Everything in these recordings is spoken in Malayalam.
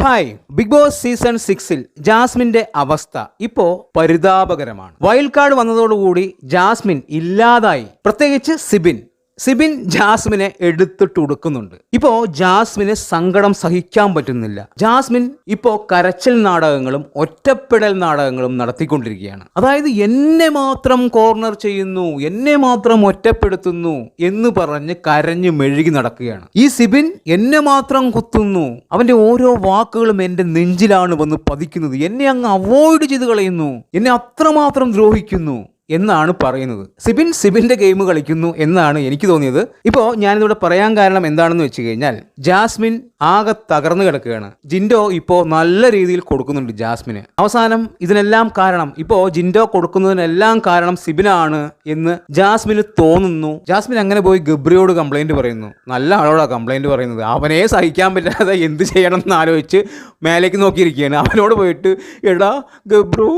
ഹായ് ബിഗ് ബോസ് സീസൺ സിക്സിൽ ജാസ്മിന്റെ അവസ്ഥ ഇപ്പോ പരിതാപകരമാണ്. വൈൽഡ് കാർഡ് വന്നതോടുകൂടി ജാസ്മിൻ ഇല്ലാതായി. പ്രത്യേകിച്ച് സിബിൻ. സിബിൻ ജാസ്മിനെ എടുത്തിട്ട് ഉടുക്കുന്നുണ്ട്. ഇപ്പോ ജാസ്മിന് സങ്കടം സഹിക്കാൻ പറ്റുന്നില്ല. ജാസ്മിൻ ഇപ്പോ കരച്ചിൽ നാടകങ്ങളും ഒറ്റപ്പെടൽ നാടകങ്ങളും നടത്തിക്കൊണ്ടിരിക്കുകയാണ്. അതായത് എന്നെ മാത്രം കോർണർ ചെയ്യുന്നു എന്നെ മാത്രം ഒറ്റപ്പെടുത്തുന്നു എന്ന് പറഞ്ഞ് കരഞ്ഞു മെഴുകി നടക്കുകയാണ്. ഈ സിബിൻ എന്നെ മാത്രം കുത്തുന്നു അവന്റെ ഓരോ വാക്കുകളും എന്റെ നെഞ്ചിലാണ് വന്ന് പതിക്കുന്നത്. എന്നെ അങ്ങ് അവോയ്ഡ് ചെയ്ത് കളയുന്നു എന്നെ അത്രമാത്രം ദ്രോഹിക്കുന്നു. എന്നാണ് പറയുന്നത്. സിബിൻ സിബിന്റെ ഗെയിം കളിക്കുന്നു എന്നാണ് എനിക്ക് തോന്നിയത്. ഇപ്പോൾ ഞാനിതിവിടെ പറയാൻ കാരണം എന്താണെന്ന് വെച്ച് കഴിഞ്ഞാൽ ജാസ്മിൻ ആകെ തകർന്നു കിടക്കുകയാണ്. ജിൻഡോ ഇപ്പോൾ നല്ല രീതിയിൽ കൊടുക്കുന്നുണ്ട് ജാസ്മിന്. അവസാനം ഇതിനെല്ലാം കാരണം ഇപ്പോൾ ജിൻഡോ കൊടുക്കുന്നതിനെല്ലാം കാരണം സിബിനാണ് എന്ന് ജാസ്മിന് തോന്നുന്നു. ജാസ്മിൻ അങ്ങനെ പോയി ഗബ്രിയോട് കംപ്ലൈന്റ് പറയുന്നു. നല്ല ആളോടാ കംപ്ലൈന്റ് പറയുന്നത്. അവനെ സഹിക്കാൻ പറ്റാതെ എന്ത് ചെയ്യണം എന്ന് ആലോചിച്ച് മേലേക്ക് നോക്കിയിരിക്കുകയാണ്. അവനോട് പോയിട്ട് എടാ ഗബ്രു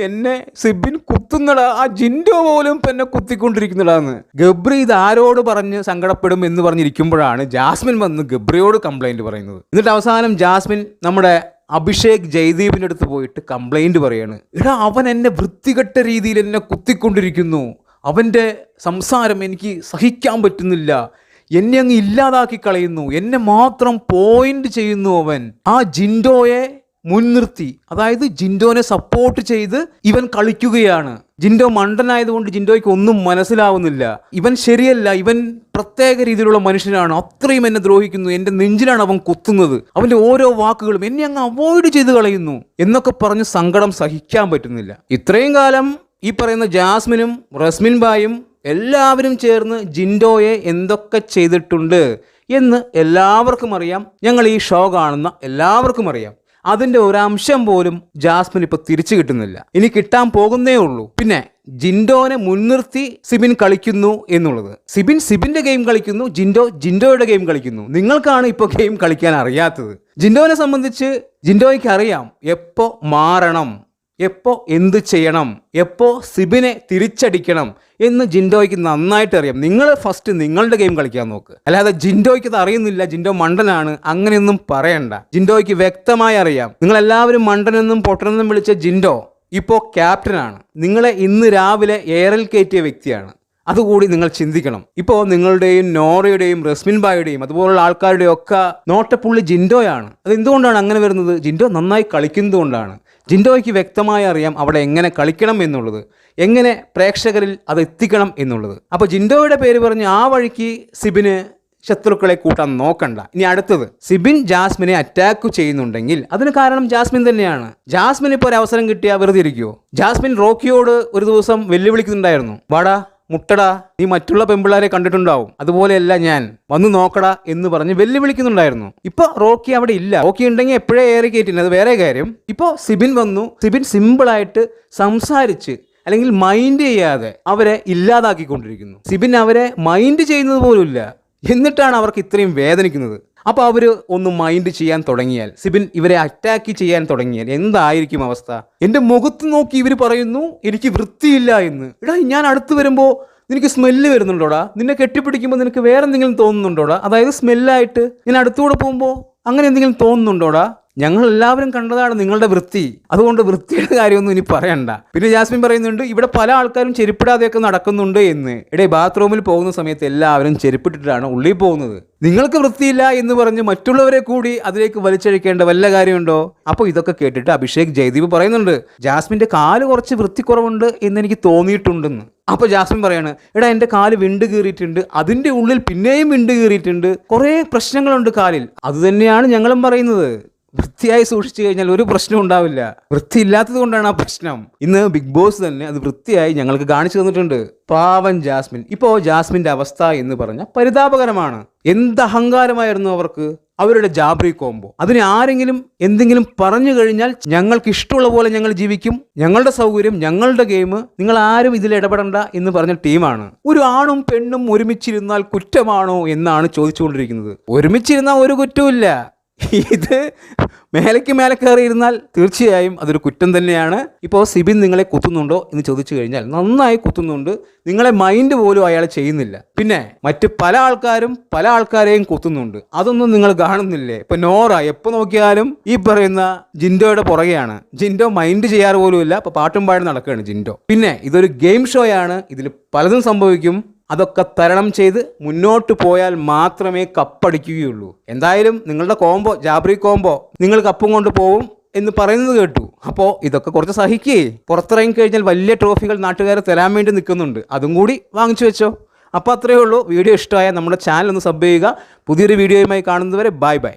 എന്നെ സിബിൻ കുത്തുന്നട. ആ ജിൻഡോ പോലും എന്നെ കുത്തിക്കൊണ്ടിരിക്കുന്നടാന്ന്. ഗബ്രി ഇത് ആരോട് പറഞ്ഞ് സങ്കടപ്പെടും എന്ന് പറഞ്ഞിരിക്കുമ്പോഴാണ് ജാസ്മിൻ വന്ന് ഗബ്രിയോട് കംപ്ലൈന്റ് പറയുന്നത്. എന്നിട്ട് അവസാനം ജാസ്മിൻ നമ്മുടെ അഭിഷേക് ജയ്ദീപിന്റെ അടുത്ത് പോയിട്ട് കംപ്ലൈന്റ് പറയാണ്. എടാ അവൻ എന്നെ വൃത്തികെട്ട രീതിയിൽ എന്നെ കുത്തിക്കൊണ്ടിരിക്കുന്നു. അവന്റെ സംസാരം എനിക്ക് സഹിക്കാൻ പറ്റുന്നില്ല. എന്നെ അങ്ങ് ഇല്ലാതാക്കി കളയുന്നു. എന്നെ മാത്രം പോയിന്റ് ചെയ്യുന്നു അവൻ. ആ ജിൻഡോയെ മുൻനിർത്തി അതായത് ജിൻഡോനെ സപ്പോർട്ട് ചെയ്ത് ഇവൻ കളിക്കുകയാണ്. ജിൻഡോ മണ്ടനായതുകൊണ്ട് ജിൻഡോയ്ക്ക് ഒന്നും മനസ്സിലാവുന്നില്ല. ഇവൻ ശരിയല്ല ഇവൻ പ്രത്യേക രീതിയിലുള്ള മനുഷ്യനാണ്. അത്രയും എന്നെ ദ്രോഹിക്കുന്നു എന്റെ നെഞ്ചിലാണ് അവൻ കുത്തുന്നത്. അവന്റെ ഓരോ വാക്കുകളും എന്നെ അങ്ങ് അവോയ്ഡ് ചെയ്ത് കളയുന്നു എന്നൊക്കെ പറഞ്ഞ് സങ്കടം സഹിക്കാൻ പറ്റുന്നില്ല. ഇത്രയും കാലം ഈ പറയുന്ന ജാസ്മിനും റസ്മിൻ ബായും എല്ലാവരും ചേർന്ന് ജിൻഡോയെ എന്തൊക്കെ ചെയ്തിട്ടുണ്ട് എന്ന് എല്ലാവർക്കും അറിയാം. ഞങ്ങൾ ഈ ഷോ കാണുന്ന എല്ലാവർക്കും അറിയാം. അതിന്റെ ഒരു അംശം പോലും ജാസ്മിൻ ഇപ്പൊ തിരിച്ചു കിട്ടുന്നില്ല. ഇനി കിട്ടാൻ പോകുന്നേ ഉള്ളൂ. പിന്നെ ജിൻഡോനെ മുൻനിർത്തി സിബിൻ കളിക്കുന്നു എന്നുള്ളത്. സിബിൻ സിബിന്റെ ഗെയിം കളിക്കുന്നു ജിൻഡോ ജിൻഡോയുടെ ഗെയിം കളിക്കുന്നു. നിങ്ങൾക്കാണ് ഇപ്പോൾ ഗെയിം കളിക്കാൻ അറിയാത്തത്. ജിൻഡോനെ സംബന്ധിച്ച് ജിൻഡോയ്ക്ക് അറിയാം എപ്പോ മാറണം. എപ്പോ എന്ത് ചെയ്യണം? എപ്പോൾ സിബിനെ തിരിച്ചടിക്കണം? എന്ന് ജിൻഡോയ്ക്ക് നന്നായിട്ട് അറിയാം. നിങ്ങൾ ഫസ്റ്റ് നിങ്ങളുടെ ഗെയിം കളിക്കാൻ നോക്ക്. അല്ലാതെ ജിൻഡോയ്ക്ക് അത് അറിയുന്നില്ല. ജിൻഡോ മണ്ടനാണ്. അങ്ങനെയൊന്നും പറയണ്ട. ജിൻഡോയ്ക്ക് വ്യക്തമായി അറിയാം. നിങ്ങൾ എല്ലാവരും മണ്ടനെന്നും പൊട്ടനെന്നും വിളിച്ച ജിൻഡോ ഇപ്പോൾ ക്യാപ്റ്റനാണ് നിങ്ങളെ ഇന്ന് രാവിലെ എയറിൽ കയറ്റിയ വ്യക്തിയാണ്. അതുകൂടി നിങ്ങൾ ചിന്തിക്കണം. ഇപ്പോൾ നിങ്ങളുടെയും നോറയുടെയും റസ്മിൻ ബായുടെയും അതുപോലുള്ള ആൾക്കാരുടെയും ഒക്കെ നോട്ടപ്പുള്ളി ജിൻഡോയാണ്. അത് എന്തുകൊണ്ടാണ് അങ്ങനെ വരുന്നത്? ജിൻഡോ നന്നായി കളിക്കുന്നതുകൊണ്ടാണ്. ജിൻഡോയ്ക്ക് വ്യക്തമായി അറിയാം അവിടെ എങ്ങനെ കളിക്കണം എന്നുള്ളത് എങ്ങനെ പ്രേക്ഷകരിൽ അത് എത്തിക്കണം എന്നുള്ളത്. അപ്പോൾ ജിൻഡോയുടെ പേര് പറഞ്ഞ് ആ വഴിക്ക് സിബിന് ശത്രുക്കളെ കൂട്ടാൻ നോക്കണ്ട. ഇനി അടുത്തത് സിബിൻ ജാസ്മിനെ അറ്റാക്ക് ചെയ്യുന്നുണ്ടെങ്കിൽ അതിന് കാരണം ജാസ്മിൻ തന്നെയാണ്. ജാസ്മിൻ ഇപ്പോൾ ഒരു അവസരം കിട്ടിയാൽ വെറുതെ ഇരിക്കുമോ ജാസ്മിൻ റോക്കിയോട് ഒരു ദിവസം വെല്ലുവിളിക്കുന്നുണ്ടായിരുന്നു. വാടാ മുട്ടടാ നീ മറ്റുള്ള പെമ്പിള്ളാരെ കണ്ടിട്ടുണ്ടാവും. അതുപോലെയല്ല ഞാൻ. വന്നു നോക്കടാ എന്ന് പറഞ്ഞ് വെല്ലുവിളിക്കുന്നുണ്ടായിരുന്നു. ഇപ്പൊ റോക്കി അവിടെ ഇല്ല. റോക്കി ഉണ്ടെങ്കിൽ എപ്പോഴേ ഏറെ കയറ്റില്ല അത് വേറെ കാര്യം. ഇപ്പോൾ സിബിൻ വന്നു. സിബിൻ സിമ്പിൾ ആയിട്ട് സംസാരിച്ച് അല്ലെങ്കിൽ മൈൻഡ് ചെയ്യാതെ അവരെ ഇല്ലാതാക്കിക്കൊണ്ടിരിക്കുന്നു. സിബിൻ അവരെ മൈൻഡ് ചെയ്യുന്നത് പോലുമില്ല. എന്നിട്ടാണ് അവർക്ക് ഇത്രയും വേദനിക്കുന്നത്. അപ്പോൾ അവർ ഒന്ന് മൈൻഡ് ചെയ്യാൻ തുടങ്ങിയാൽ സിബിൻ ഇവരെ അറ്റാക്ക് ചെയ്യാൻ തുടങ്ങിയാൽ എന്തായിരിക്കും അവസ്ഥ? എന്റെ മുഖത്ത് നോക്കി ഇവർ പറയുന്നു എനിക്ക് വൃത്തിയില്ല എന്ന്. എടാ ഞാൻ അടുത്ത് വരുമ്പോൾ നിനക്ക് സ്മെല്ല് വരുന്നുണ്ടോടാ? നിന്നെ കെട്ടിപ്പിടിക്കുമ്പോൾ നിനക്ക് വേറെ എന്തെങ്കിലും തോന്നുന്നുണ്ടോടാ? അതായത് സ്മെല്ലായിട്ട് ഞാൻ അടുത്തുകൂടെ പോകുമ്പോൾ അങ്ങനെ എന്തെങ്കിലും തോന്നുന്നുണ്ടോടാ? ഞങ്ങൾ എല്ലാവരും കണ്ടതാണ് നിങ്ങളുടെ വൃത്തി. അതുകൊണ്ട് വൃത്തിയുടെ കാര്യമൊന്നും ഇനി പറയണ്ട. പിന്നെ ജാസ്മിൻ പറയുന്നുണ്ട് ഇവിടെ പല ആൾക്കാരും ചെരുപ്പിടാതെയൊക്കെ നടക്കുന്നുണ്ട് എന്ന്. ഇടേ ബാത്റൂമിൽ പോകുന്ന സമയത്ത് എല്ലാവരും ചെരുപ്പിട്ടിട്ടാണ് ഉള്ളിൽ പോകുന്നത്. നിങ്ങൾക്ക് വൃത്തിയില്ല എന്ന് പറഞ്ഞ് മറ്റുള്ളവരെ കൂടി അതിലേക്ക് വലിച്ചഴിക്കേണ്ട വല്ല കാര്യമുണ്ടോ? അപ്പോൾ ഇതൊക്കെ കേട്ടിട്ട് അഭിഷേക് ജയദീപ് പറയുന്നുണ്ട് ജാസ്മിന്റെ കാൽ കുറച്ച് വൃത്തിക്കുറവുണ്ട് എന്ന് എനിക്ക് തോന്നിയിട്ടുണ്ടെന്ന്. അപ്പോൾ ജാസ്മിൻ പറയാണ് എടാ എന്റെ കാൽ വിണ്ട് കീറിയിട്ടുണ്ട്. അതിന്റെ ഉള്ളിൽ പിന്നെയും വിണ്ട് കീറിയിട്ടുണ്ട്. കുറേ പ്രശ്നങ്ങളുണ്ട് കാലിൽ. അതുതന്നെയാണ് ഞങ്ങളും പറയുന്നത്. വൃത്തിയായി സൂക്ഷിച്ചു കഴിഞ്ഞാൽ ഒരു പ്രശ്നം ഉണ്ടാവില്ല. വൃത്തിയില്ലാത്തത് കൊണ്ടാണ് ആ പ്രശ്നം. ഇന്ന് ബിഗ് ബോസ് തന്നെ അത് വൃത്തിയായി ഞങ്ങൾക്ക് കാണിച്ചു തന്നിട്ടുണ്ട്. പാവൻ ജാസ്മിൻ. ഇപ്പോ ജാസ്മിന്റെ അവസ്ഥ എന്ന് പറഞ്ഞാൽ പരിതാപകരമാണ്. എന്ത് അഹങ്കാരമായിരുന്നു അവർക്ക്? അവരുടെ ജാബ്രി കോംബോ. അതിന് ആരെങ്കിലും എന്തെങ്കിലും പറഞ്ഞു കഴിഞ്ഞാൽ ഞങ്ങൾക്ക് ഇഷ്ടമുള്ള പോലെ ഞങ്ങൾ ജീവിക്കും. ഞങ്ങളുടെ സൗകര്യം ഞങ്ങളുടെ ഗെയിം നിങ്ങൾ ആരും ഇതിൽ ഇടപെടണ്ട എന്ന് പറഞ്ഞ ടീമാണ്. ഒരു ആണും പെണ്ണും ഒരുമിച്ചിരുന്നാൽ കുറ്റമാണോ എന്നാണ് ചോദിച്ചുകൊണ്ടിരിക്കുന്നത്. ഒരുമിച്ചിരുന്നാൽ ഒരു കുറ്റവുമില്ല. ഇത് മേലേക്ക് മേലെ കയറി ഇരുന്നാൽ തീർച്ചയായും അതൊരു കുറ്റം തന്നെയാണ്. ഇപ്പോൾ സിബിൻ നിങ്ങളെ കുത്തുന്നുണ്ടോ എന്ന് ചോദിച്ചു കഴിഞ്ഞാൽ നന്നായി കുത്തുന്നുണ്ട്. നിങ്ങളെ മൈൻഡ് പോലും അയാൾ ചെയ്യുന്നില്ല. പിന്നെ മറ്റ് പല ആൾക്കാരും പല ആൾക്കാരെയും കുത്തുന്നുണ്ട്. അതൊന്നും നിങ്ങൾ കാണുന്നില്ലേ? ഇപ്പൊ നോറ എപ്പോൾ നോക്കിയാലും ഈ പറയുന്ന ജിൻഡോയുടെ പുറകെയാണ്. ജിൻഡോ മൈൻഡ് ചെയ്യാറ് പോലുമില്ല. ഇപ്പൊ പാട്ടും പാടി നടക്കുകയാണ് ജിൻഡോ. പിന്നെ ഇതൊരു ഗെയിം ഷോയാണ് ഇതിൽ പലതും സംഭവിക്കും. അതൊക്കെ തരണം ചെയ്ത് മുന്നോട്ട് പോയാൽ മാത്രമേ കപ്പടിക്കുകയുള്ളൂ. എന്തായാലും നിങ്ങളുടെ കോംബോ ജാബ്രി കോംബോ നിങ്ങൾ കപ്പും കൊണ്ട് പോവും എന്ന് പറയുന്നത് കേട്ടു. അപ്പോൾ ഇതൊക്കെ കുറച്ച് സഹിക്കേ. പുറത്തിറങ്ങി കഴിഞ്ഞാൽ വലിയ ട്രോഫികൾ നാട്ടുകാരെ തരാൻ വേണ്ടി നിൽക്കുന്നുണ്ട്. അതും കൂടി വാങ്ങിച്ചു വെച്ചോ. അപ്പോൾ അത്രയേ ഉള്ളൂ. വീഡിയോ ഇഷ്ടമായ നമ്മുടെ ചാനൽ ഒന്ന് സബ് ചെയ്യുക. പുതിയൊരു വീഡിയോയുമായി കാണുന്നതുവരെ ബൈ ബൈ.